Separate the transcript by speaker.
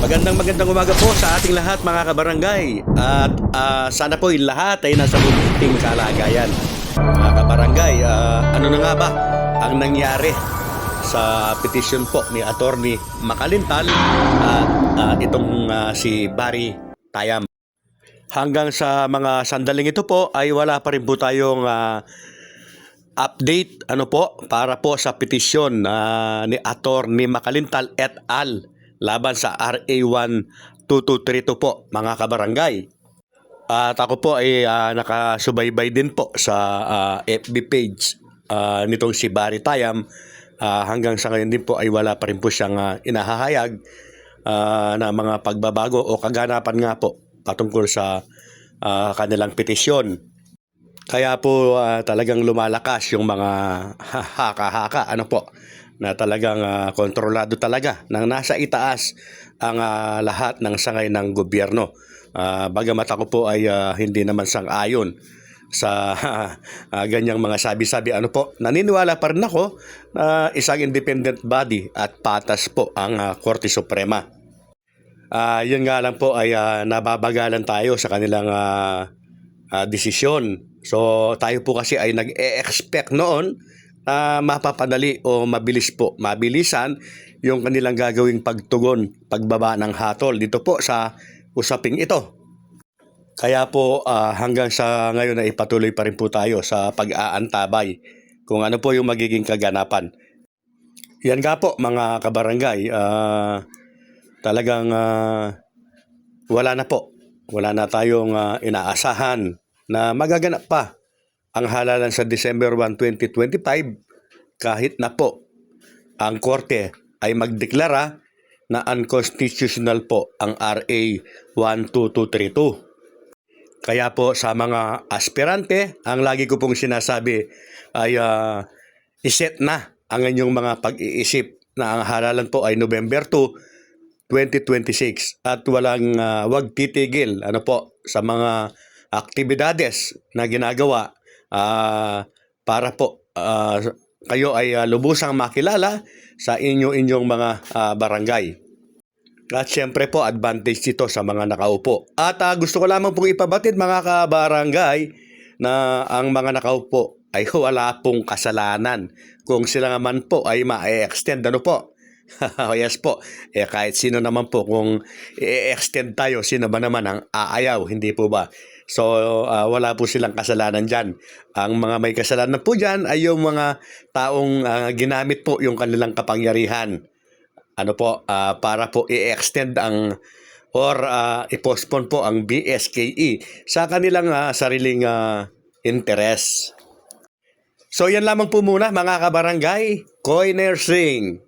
Speaker 1: Magandang magandang umaga po sa ating lahat mga kabarangay at ah, sana po yung lahat ay nasa mabuting kalagayan. Mga kabarangay, ah, ano na nga ba ang nangyari sa petition po ni Attorney Makalintal at ah, itong ah, si Barry Tayam. Hanggang sa mga sandaling ito po ay wala pa rin po tayong ah, update ano po para po sa petisyon ah, ni Attorney Makalintal et al laban sa RA 12232 po mga kabarangay. At ako po ay ah, nakasubaybay din po sa ah, FB page ah, nitong si Barry Tayam. Ah, hanggang sa ngayon din po ay wala pa rin po siyang ah, inahahayag ah, na mga pagbabago o kaganapan nga po patungkol sa ah, kanilang petisyon. Kaya po ah, talagang lumalakas yung mga haka-haka ano po na talagang ah, kontrolado talaga nang nasa itaas ang ah, lahat ng sangay ng gobyerno. Ah, bagamat ako po ay ah, hindi naman sang-ayon sa ah, ganyang mga sabi-sabi ano po naniniwala pa rin ako na isang independent body at patas po ang ah, Korte Suprema. Ah, yun nga lang po ay ah, nababagalan tayo sa kanilang ah, ah, desisyon. So tayo po kasi ay nag-e-expect noon na mapapadali o mabilis po, mabilisan yung kanilang gagawing pagtugon, pagbaba ng hatol dito po sa usaping ito. Kaya po ah, hanggang sa ngayon ay ipatuloy pa rin po tayo sa pag-aantabay kung ano po yung magiging kaganapan. Yan nga po mga kabarangay, ah, talagang ah, wala na po. Wala na tayong ah, inaasahan na magaganap pa ang halalan sa December 1, 2025 kahit na po ang korte ay magdeklara na unconstitutional po ang RA 12232. Kaya po sa mga aspirante, ang lagi ko pong sinasabi ay ah, iset na ang inyong mga pag-iisip na ang halalan po ay November 2, 2026 at walang ah, wag titigil ano po sa mga aktibidades na ginagawa ah, para po ah, kayo ay ah, lubusang makilala sa inyo-inyong mga ah, barangay. At syempre po, advantage ito sa mga nakaupo. At ah, gusto ko lamang pong ipabatid mga kabarangay na ang mga nakaupo ay wala pong kasalanan. Kung sila naman po ay ma-extend, ano po? yes po. Eh, kahit sino naman po, kung i-extend tayo, sino ba naman ang aayaw, hindi po ba? So, ah, wala po silang kasalanan dyan. Ang mga may kasalanan po dyan ay yung mga taong ah, ginamit po yung kanilang kapangyarihan ano po ah, para po i-extend ang or ah, i-postpone po ang BSKE sa kanilang ah, sariling ah, interest. So yan lamang po muna mga kabarangay, Coiner Sing.